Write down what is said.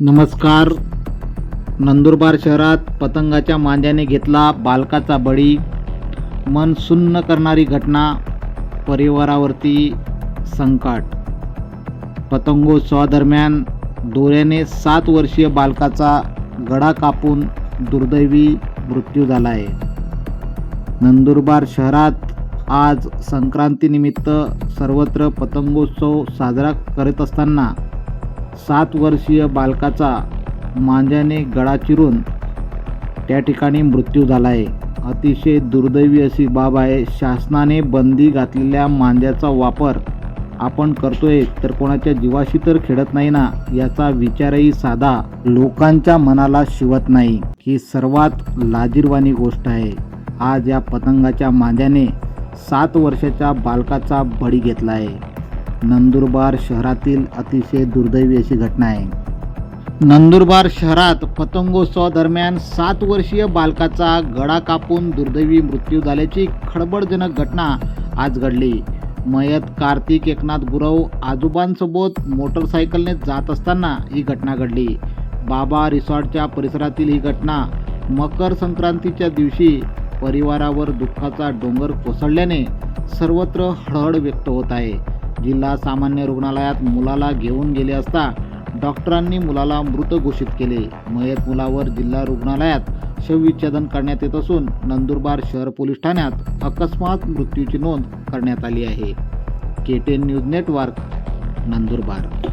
नमस्कार. नंदुरबार शहरात पतंगाच्या मांद्याने घेतला बालकाचा बळी. मन सुन्न करणारी घटना परिवारावरती संकट. पतंगोत्सवादरम्यान दोऱ्याने सात वर्षीय बालकाचा गळा कापून दुर्दैवी मृत्यू झाला आहे नंदुरबार शहरात आज संक्रांतीनिमित्त सर्वत्र पतंगोत्सव साजरा करत असताना सात वर्षीय बालकाचा मांज्याने गळा चिरून त्या ठिकाणी मृत्यू झाला आहे अतिशय दुर्दैवी अशी बाब आहे. शासनाने बंदी घातलेल्या मांज्याचा वापर आपण करतोय तर कोणाच्या जीवाशी तर खेळत नाही ना याचा विचारही साधा लोकांच्या मनाला शिवत नाही. ही सर्वात लाजीरवाणी गोष्ट आहे. आज या पतंगाच्या मांज्याने सात वर्षाच्या बालकाचा बळी घेतला आहे नंदुरबार शहरातील अतिशय दुर्दैवी अशी घटना आहे. नंदुरबार शहरात पतंगोत्सवादरम्यान सात वर्षीय बालकाचा गळा कापून दुर्दैवी मृत्यू झाल्याची खळबळजनक घटना आज घडली. मयत कार्तिक एकनाथ गुरव आजोबांसोबत मोटरसायकलने जात असताना ही घटना घडली. बाबा रिसॉर्टच्या परिसरातील ही घटना मकर संक्रांतीच्या दिवशी परिवारावर दुःखाचा डोंगर कोसळल्याने सर्वत्र हळहळ व्यक्त होत आहे. जिल्हा सामान्य रुग्णालयात मुलाला घेऊन गेले असता डॉक्टरांनी मुलाला मृत घोषित केले. मयत मुलावर जिल्हा रुग्णालयात शवविच्छेदन करण्यात येत असून नंदुरबार शहर पोलीस ठाण्यात अकस्मात मृत्यूची नोंद करण्यात आली आहे. K ten news network Nandurbar.